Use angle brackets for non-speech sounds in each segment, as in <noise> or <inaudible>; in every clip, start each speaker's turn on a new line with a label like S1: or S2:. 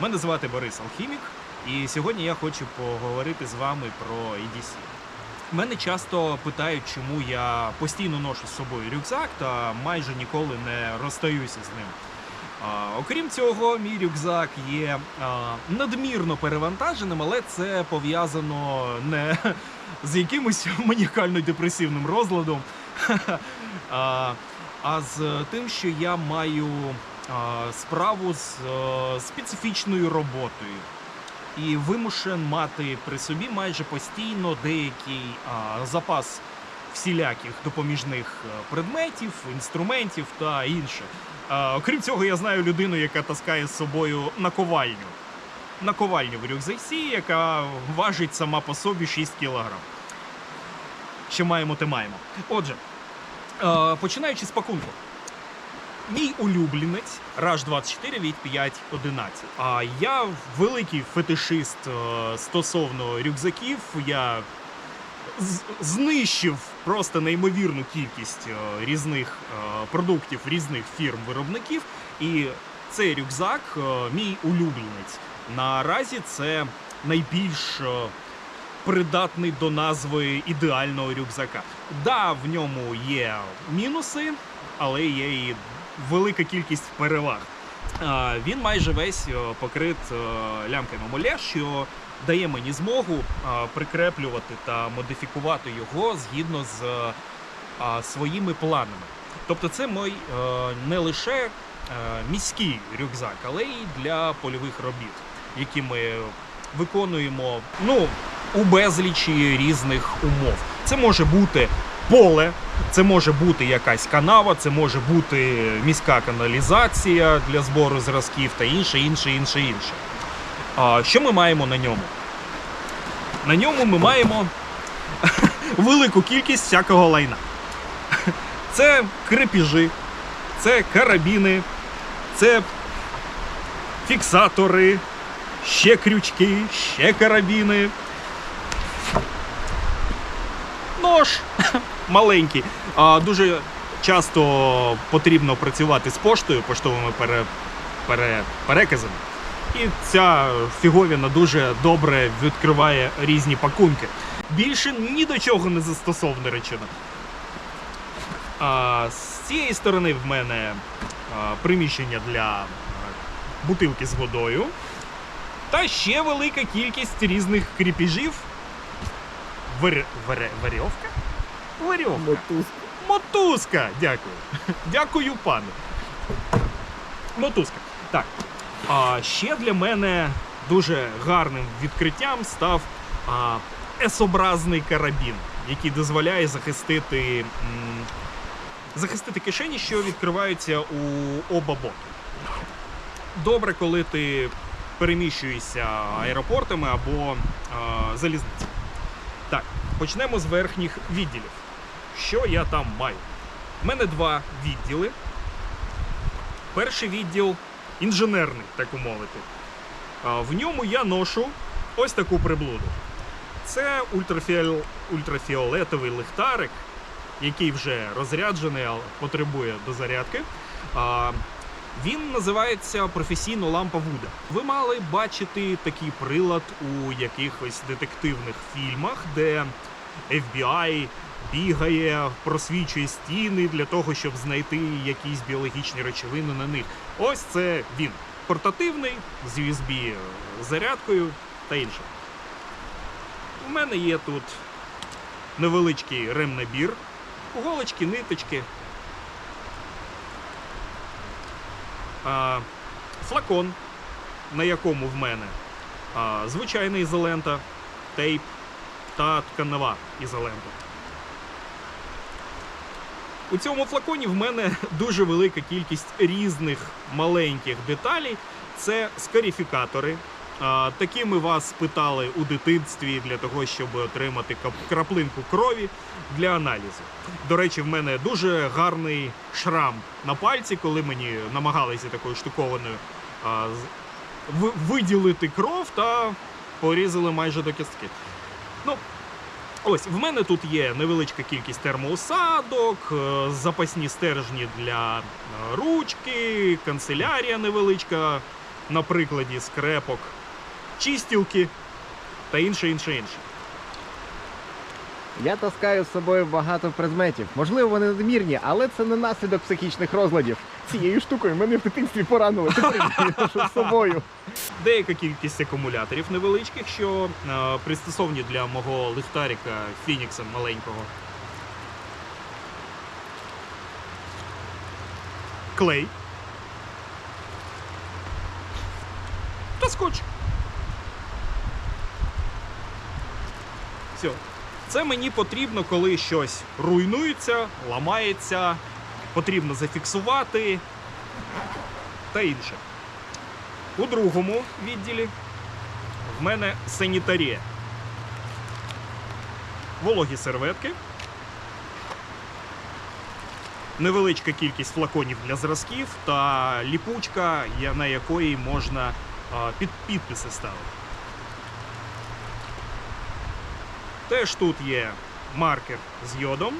S1: Мене звати Борис Алхімік, і сьогодні я хочу поговорити з вами про EDC. Мене часто питають, чому я постійно ношу з собою рюкзак та майже ніколи не розстаюся з ним. А, окрім цього, мій рюкзак є а, надмірно перевантаженим, але це пов'язано не <laughs> з якимось <laughs> маніакально-депресивним розладом, <laughs> а, а з тим, що я маю справу з е, специфічною роботою і вимушен мати при собі майже постійно деякий а, запас всіляких допоміжних е, предметів, інструментів та інше. А, окрім цього, я знаю людину, яка таскає з собою наковальню. Наковальню в рюкзаці, яка важить сама по собі 6 кілограм. Що маємо, те маємо. Отже, е, починаючи з пакунку. Мій улюбленець Rush 24 від 5.11. А я великий фетишист е, стосовно рюкзаків. Я знищив просто неймовірну кількість е, різних е, продуктів різних фірм-виробників. І цей рюкзак мій улюбленець. Наразі це найбільш придатний до назви ідеального рюкзака. Да, в ньому є мінуси, але є і велика кількість переваг. Він майже весь е, покрит е, лямками моле, що дає мені змогу прикреплювати та модифікувати його згідно з е, своїми планами. Тобто, це мій е, не лише е, міський рюкзак, але й для польових робіт, які ми виконуємо ну, у безлічі різних умов. Це може бути поле, це може бути якась канава, це може бути міська каналізація для збору зразків та інше, інше, інше, інше. А що ми маємо на ньому? На ньому ми маємо <laughs> велику кількість всякого лайна. <laughs> Це крепіжі, це карабіни, це фіксатори, ще крючки, ще карабіни. Нож <laughs> маленький. А, дуже часто потрібно працювати з поштою, поштовими пере, пере, переказами. І ця фіговіна дуже добре відкриває різні пакунки. Більше ні до чого не застосована речина. А, з цієї сторони в мене а, приміщення для бутилки з водою. Та ще велика кількість різних кріпіжів. Вер... Вере... Верьовка? Верьовка.
S2: Мотузка.
S1: Мотузка! Дякую. Дякую, пане. Мотузка. Так. А ще для мене дуже гарним відкриттям став а, S-образний карабін, який дозволяє захистити, м, захистити кишені, що відкриваються у оба боки. Добре, коли ти переміщуєшся аеропортами або а, залізницями. Так, почнемо з верхніх відділів. Що я там маю? У мене два відділи. Перший відділ інженерний, так умовити. В ньому я ношу ось таку приблуду. Це ультрафіол... ультрафіолетовий ліхтарик, який вже розряджений, але потребує дозарядки. Він називається професійно лампа Вуда. Ви мали бачити такий прилад у якихось детективних фільмах, де FBI бігає, просвічує стіни для того, щоб знайти якісь біологічні речовини на них. Ось це він. Портативний з USB зарядкою та інше. У мене є тут невеличкий ремнабір, голочки, ниточки. А, флакон, на якому в мене звичайна ізолента, тейп та тканева ізолента. У цьому флаконі в мене <laughs> дуже велика кількість різних маленьких деталей. Це скарифікатори. А, Такими вас питали у дитинстві для того, щоб отримати краплинку крові для аналізу. До речі, в мене дуже гарний шрам на пальці, коли мені намагалися такою штукованою виділити кров та порізали майже до кістки. Ну, Ось в мене тут є невеличка кількість термоусадок, е, запасні стержні для е, ручки, канцелярія невеличка, на прикладі скрепок, чистілки та інше, інше, інше.
S2: Я таскаю з собою багато предметів. Можливо, вони надмірні, але це не наслідок психічних розладів. Цією штукою мене в дитинстві поранили. Тепер я ношу з собою.
S1: Деяка кількість акумуляторів невеличких, що е, пристосовані для мого ліхтарика Фінікса маленького. Клей. Та скотч. Все. Це мені потрібно, коли щось руйнується, ламається, потрібно зафіксувати та інше. У другому відділі в мене санітарія. Вологі серветки. Невеличка кількість флаконів для зразків та ліпучка, на якої можна під підписи ставити. Теж тут є маркер з йодом,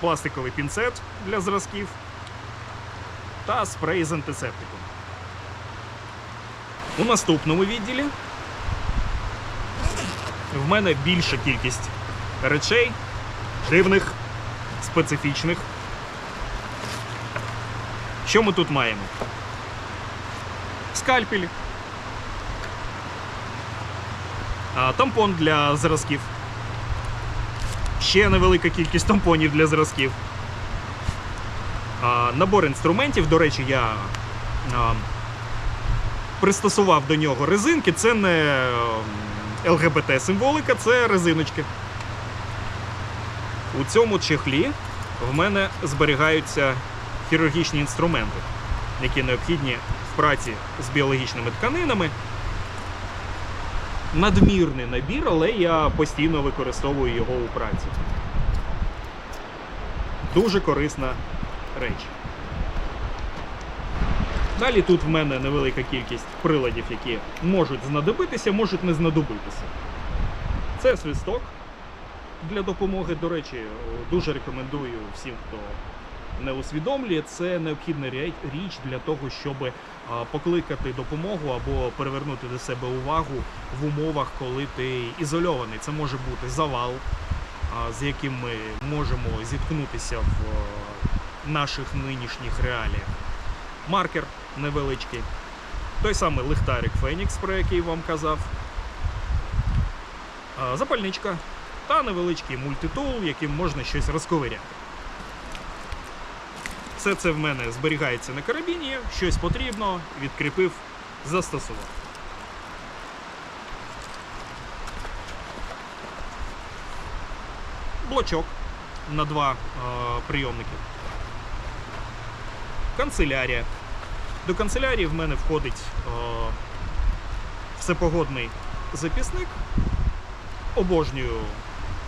S1: пластиковий пінцет для зразків та спрей з антисептиком. У наступному відділі в мене більша кількість речей, дивних, специфічних. Що ми тут маємо? Скальпель. А, тампон для зразків. Ще невелика кількість тампонів для зразків. Набор інструментів, до речі, я пристосував до нього резинки. Це не ЛГБТ символика, це резиночки. У цьому чехлі в мене зберігаються хірургічні інструменти, які необхідні в праці з біологічними тканинами. Надмірний набір, але я постійно використовую його у праці. Дуже корисна реч. Далі тут в мене невелика кількість приладів, які можуть знадобитися, можуть не знадобитися. Це свисток для допомоги. До речі, дуже рекомендую всім, хто не усвідомлює. Це необхідна річ для того, щоб покликати допомогу або привернути до себе увагу в умовах, коли ти ізольований. Це може бути завал, з яким ми можемо зіткнутися в е, наших нинішніх реаліях. Маркер невеличкий. Той самий лихтарик Фенікс, про який вам казав. Запальничка та невеличкий мультитул, яким можна щось розковиряти. Все це в мене зберігається на карабіні, щось потрібно, відкріпив, застосував. Блочок на два е, прийомники. Канцелярія. До канцелярії в мене входить е, всепогодний записник. Обожнюю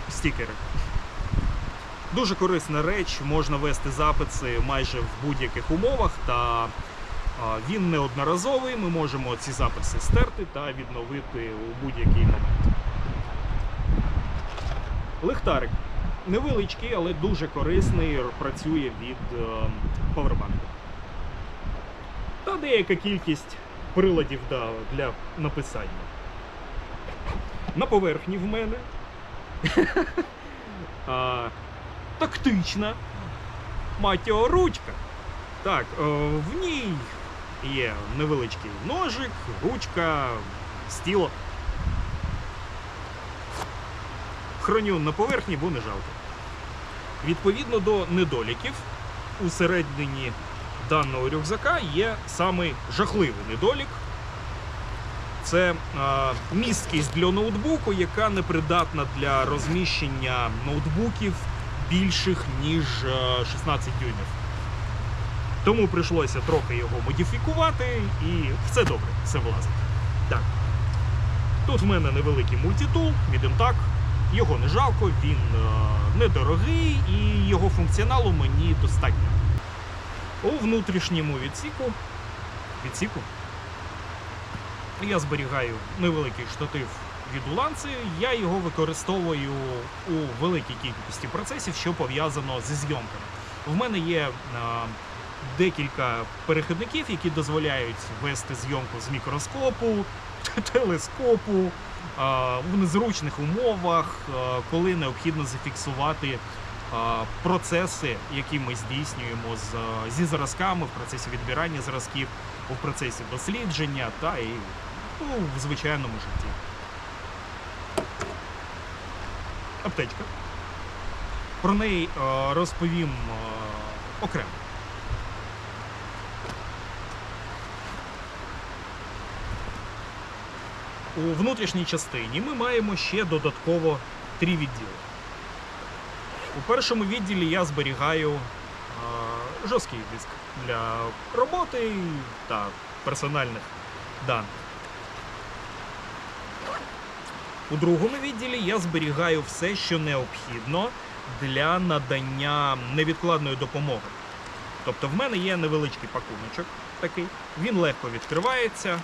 S1: стікери. Дуже корисна реч, можна вести записи майже в будь-яких умовах, та він неодноразовий. Ми можемо ці записи стерти та відновити у будь-який момент. Лихтарик. Невеличкий, але дуже корисний, працює від е, повербанку. Та деяка кількість приладів для написання. На поверхні в мене <laughs> тактична матіо ручка. Так, е, в ній є невеличкий ножик, ручка, стіло. Хроню на поверхні, бо не жалко. Відповідно до недоліків, усередині даного рюкзака є самий жахливий недолік. Це а, місткість для ноутбуку, яка не придатна для розміщення ноутбуків більших ніж 16 дюймів. Тому прийшлося трохи його модифікувати, і все добре, все влазить. Так. Тут в мене невеликий мультитул від Intac. Його не жалко, він е, недорогий і його функціоналу мені достатньо. У внутрішньому відсіку, відсіку я зберігаю невеликий штатив від уланці. Я його використовую у великій кількості процесів, що пов'язано зі зйомками. В мене є е, декілька перехідників, які дозволяють вести зйомку з мікроскопу, <laughs> телескопу а, в незручних умовах, а, коли необхідно зафіксувати процеси, які ми здійснюємо з, зі зразками в процесі відбирання зразків, у процесі дослідження та і ну, в звичайному житті. Аптечка. Про неї е, розповім е, окремо. У внутрішній частині ми маємо ще додатково три відділи. У першому відділі я зберігаю е, жорсткий диск для роботи та персональних даних. У другому відділі я зберігаю все, що необхідно для надання невідкладної допомоги. Тобто в мене є невеличкий пакуночок такий, він легко відкривається,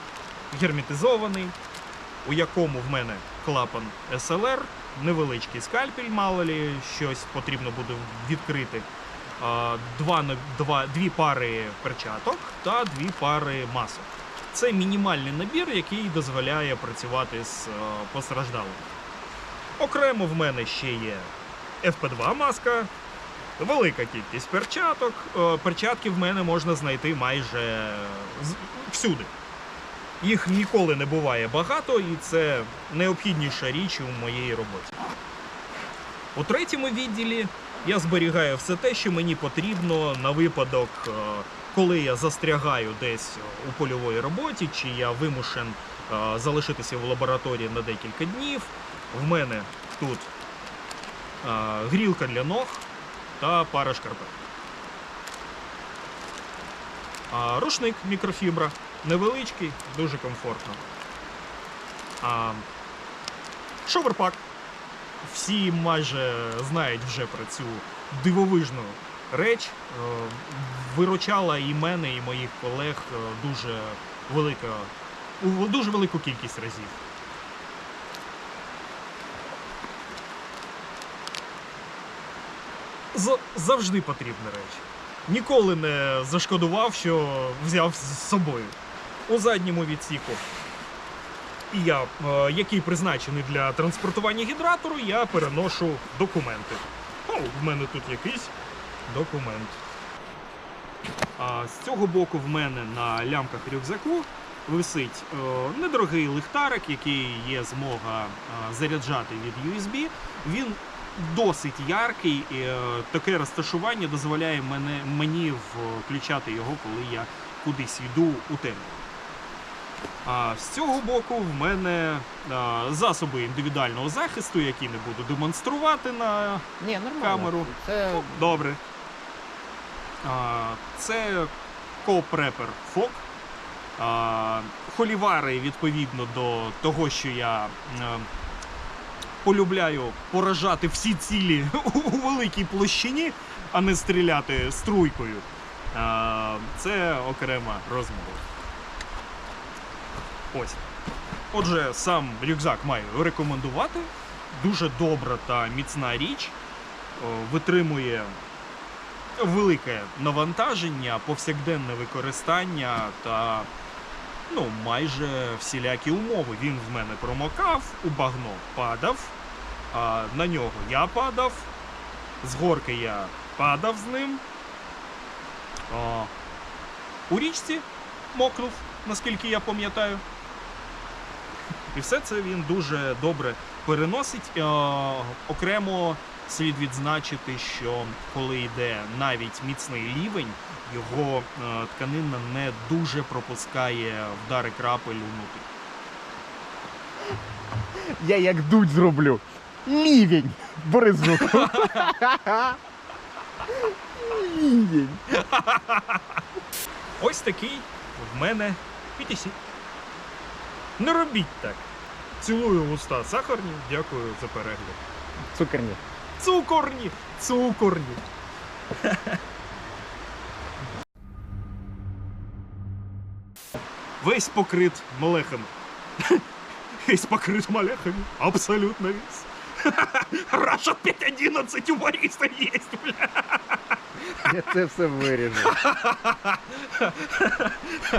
S1: герметизований, у якому в мене клапан SLR, невеличкий скальпель, мало лі щось потрібно буде відкрити, два, два, дві пари перчаток та дві пари масок. Це мінімальний набір, який дозволяє працювати з е, постраждалим. Окремо в мене ще є FP2 маска, велика кількість перчаток. Е, Перчатки в мене можна знайти майже з- всюди. Їх ніколи не буває багато, і це необхідніша річ у моїй роботі. У третьому відділі я зберігаю все те, що мені потрібно на випадок, е, коли я застрягаю десь у польовій роботі, чи я вимушен е, залишитися в лабораторії на декілька днів. В мене тут е, грілка для ног та пара шкарпет. Рушник мікрофібра. Невеличкий, дуже комфортно. Шоверпак. Всі майже знають вже про цю дивовижну реч. Е, Виручала і мене, і моїх колег е, дуже велика, дуже велику кількість разів. Завжди потрібна реч. Ніколи не зашкодував, що взяв з собою. У задньому відсіку я, е, який призначений для транспортування гідратору, я переношу документи. О, в мене тут якийсь документ. А з цього боку в мене на лямках рюкзаку висить е, недорогий ліхтарик, який є змога е, заряджати від USB. Він досить яркий, і е, таке розташування дозволяє мене, мені включати його, коли я кудись йду у темряву. А з цього боку в мене а, засоби індивідуального захисту, які не буду демонструвати на
S2: Ні, нормально.
S1: Камеру.
S2: Це
S1: Добре. Це копрепер фок. Холівари відповідно до того, що я е, полюбляю поражати всі цілі <laughs> у великій площині, а не стріляти струйкою. Це окрема розмова. Ось. Отже, сам рюкзак маю рекомендувати. Дуже добра та міцна річ. Витримує велике навантаження, повсякденне використання та ну, майже всілякі умови. Він в мене промокав, у багно падав, а на нього я падав, з горки я падав з ним. А, у річці мокнув, наскільки я пам'ятаю. І все це він дуже добре переносить. Е, окремо слід відзначити, що коли йде навіть міцний лівень, його е, тканина не дуже пропускає вдари крапель внутрі.
S2: я як дуть зроблю. Лівень. Бери звук. <laughs> Лівень.
S1: Ось такий в мене PTC. Не робіть так. Цілую в уста сахарні. Дякую за перегляд.
S2: Цукерні.
S1: Цукорні! Цукорні! Весь покрит малехами. Весь покрит малехами. Абсолютно весь. Раша 5.11 у Бориса есть, бля. Я це все виріжу.